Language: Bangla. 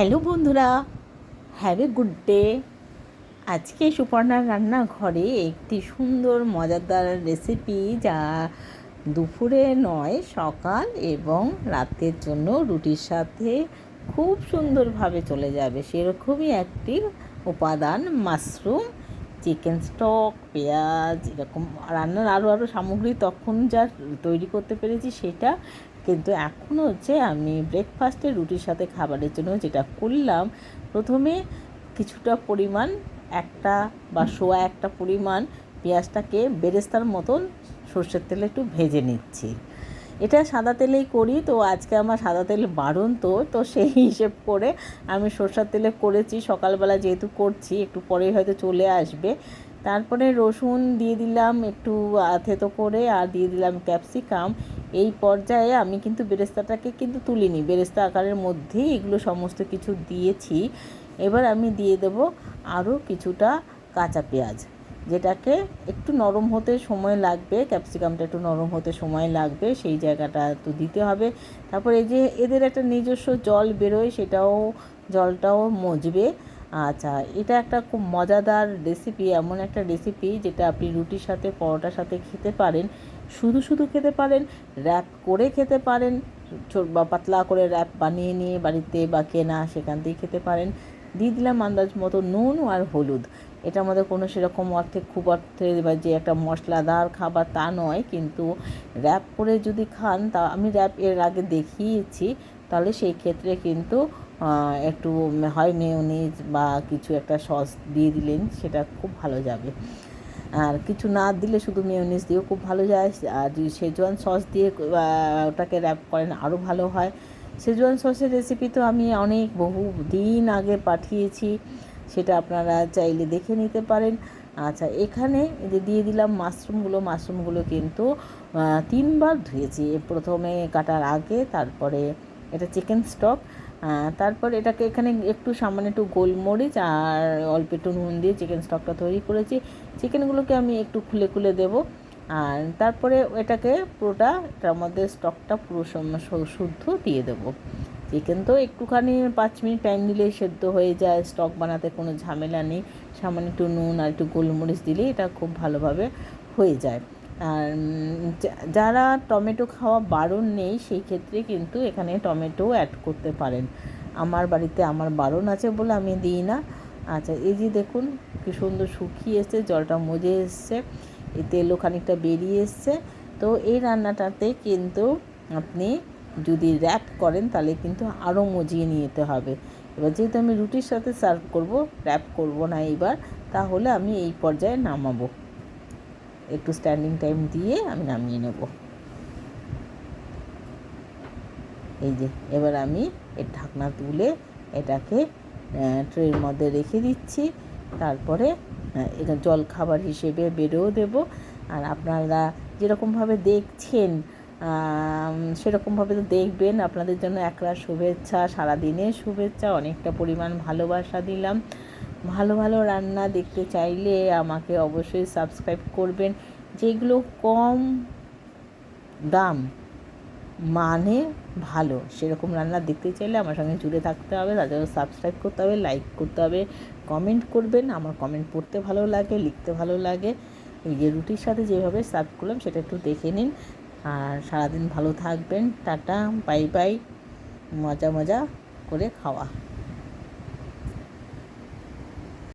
হ্যালো বন্ধুরা হ্যাভ এ গুড ডে আজকে সুপর্ণার রান্নাঘরে একটি সুন্দর, মজাদার রেসিপি যা দুপুরে নয়, সকাল এবং রাতের জন্য রুটির সাথে খুব সুন্দরভাবে চলে যাবে। সেরকমই একটি উপাদান মাশরুম চিকেন স্টক পেঁয়াজ, এরকম রান্নার আরও আরও সামগ্রী তখন যা তৈরি করতে পেরেছি সেটা কিন্তু এখন হচ্ছে আমি ব্রেকফাস্টে রুটির সাথে খাবারের জন্য যেটা করলাম, প্রথমে কিছুটা পরিমাণ একটা বা সোয়া একটা পরিমাণ পেঁয়াজটাকে বেরেস্তার মতন সর্ষের তেলে একটু ভেজে নিচ্ছি। এটা সাদা তেলেই করি, তো আজকে আমার সাদা তেল বারণ তো তো সেই হিসেব করে আমি সর্ষের তেলে করেছি। সকালবেলা যেহেতু করছি, একটু পরেই হয়তো চলে আসবে। তারপরে রসুন দিয়ে দিলাম একটু থেতো করে আর দিয়ে দিলাম ক্যাপসিকাম। এই পর্যায়ে আমি কিন্তু বেরেস্তাটাকে কিন্তু তুলিনি। বেরেস্তা আকারের মধ্যেই এগুলো সমস্ত কিছু দিয়েছি। এবার আমি দিয়ে দেব আরও কিছুটা কাঁচা পেঁয়াজ, যেটাকে একটু নরম হতে সময় লাগবে, ক্যাপসিকামটা একটু নরম হতে সময় লাগবে, সেই জায়গাটা তো দিতে হবে। তারপর এই যে এদের একটা নিজস্ব জল বেরোয়, সেটাও জলটাও মজবে। আচ্ছা এটা একটা খুব মজাদার রেসিপি এমন একটা রেসিপি যেটা আপনি রুটির সাথে, পরোটার সাথে খেতে পারেন। শুধু শুধু খেতে পারেন র্যাপ করে খেতে পারেন বা পাতলা করে র্যাপ বানিয়ে নিয়ে বাড়িতে বা কেনা সেখান থেকে খেতে পারেন। দিয়ে দিলাম আন্দাজ মতো নুন আর হলুদ। এটার মধ্যে কোনো সেরকম অর্থে, খুব অর্থে বা যে একটা মশলাদার খাবার তা নয়, কিন্তু র্যাপ করে যদি খান, তা আমি র্যাপ এর আগে দেখিয়েছি, তাহলে সেই ক্ষেত্রে কিন্তু একটু হয় মেয়নিজ বা কিছু একটা সস দিয়ে দিলেন, সেটা খুব ভালো যাবে। আর কিছু না দিলে শুধু মেয়নিজ দিয়েও খুব ভালো যায়। আর যদি সেজওয়ান সস দিয়ে ওটাকে র্যাপ করেন আরও ভালো হয়। সেজওয়ান সসের রেসিপি তো আমি অনেক বহু দিন আগে পাঠিয়েছি। সেটা আপনারা চাইলে দেখে নিতে পারেন। আচ্ছা এখানে যে দিয়ে দিলাম মাশরুমগুলো মাশরুমগুলো কিন্তু তিনবার ধুয়েছি। প্রথমে কাটার আগে, তারপরে এটা চিকেন স্টক তারপর এটাকে এখানে একটু সামান্য একটু গোলমরিচ আর অল্প একটু নুন দিয়ে চিকেন স্টকটা তৈরি করেছি। চিকেনগুলোকে আমি একটু খুলে খুলে দেব। আর তারপরে এটাকে পুরোটা, এটার মধ্যে স্টকটা পুরো শুদ্ধ দিয়ে দেবো। চিকেন তো একটুখানি পাঁচ মিনিট টাইম দিলেই সেদ্ধ হয়ে যায় স্টক বানাতে কোনো ঝামেলা নেই। সামান্য একটু নুন আর একটু গোলমরিচ দিলেই এটা খুব ভালোভাবে হয়ে যায়। আর যারা টমেটো খাওয়া বারণ নেই, সেই ক্ষেত্রে কিন্তু এখানে টমেটো অ্যাড করতে পারেন। আমার বাড়িতে আমার বারণ আছে বলে আমি দিই না। আচ্ছা এই যে দেখুন, কি সুন্দর শুকিয়ে এসছে, জলটা মজে এসছে, এই তেলও খানিকটা বেরিয়ে এসছে। তো এই রান্নাটাতে কিন্তু আপনি যদি র্যাপ করেন, তাহলে কিন্তু আরও মজিয়ে নিতে হবে। এবার যেহেতু আমি রুটির সাথে সার্ভ করব র্যাপ করব না এইবার, তাহলে আমি এই পর্যায়ে নামাবো। একটু স্ট্যান্ডিং টাইম দিয়ে আমি নামিয়ে নেব। এই যে, এবার আমি এর ঢাকনা তুলে এটাকে ট্রের মধ্যে রেখে দিচ্ছি। তারপরে জল খাবার হিসেবে বেরোও দেব। আর আপনারা যেরকমভাবে দেখছেন সেরকমভাবে তো দেখবেন, আপনাদের জন্য একরা শুভেচ্ছা, সারাদিনের শুভেচ্ছা, অনেকটা পরিমাণ ভালোবাসা দিলাম। ভালো ভালো রান্না দেখতে চাইলে আমাকে অবশ্যই সাবস্ক্রাইব করবেন। যেগুলো কম দাম মানে ভালো, সেরকম রান্না দেখতে চাইলে আমার সঙ্গে জুড়ে থাকতে হবে। তাদের সাবস্ক্রাইব করতে হবে লাইক করতে হবে কমেন্ট করবেন। আমার কমেন্ট পড়তে ভালো লাগে, লিখতে ভালো লাগে। এই যে রুটির সাথে যেভাবে সার্ভ করলাম, সেটা একটু দেখে নিন। আর সারাদিন ভালো থাকবেন। টাটা বাই বাই মজা মজা করে খাওয়া।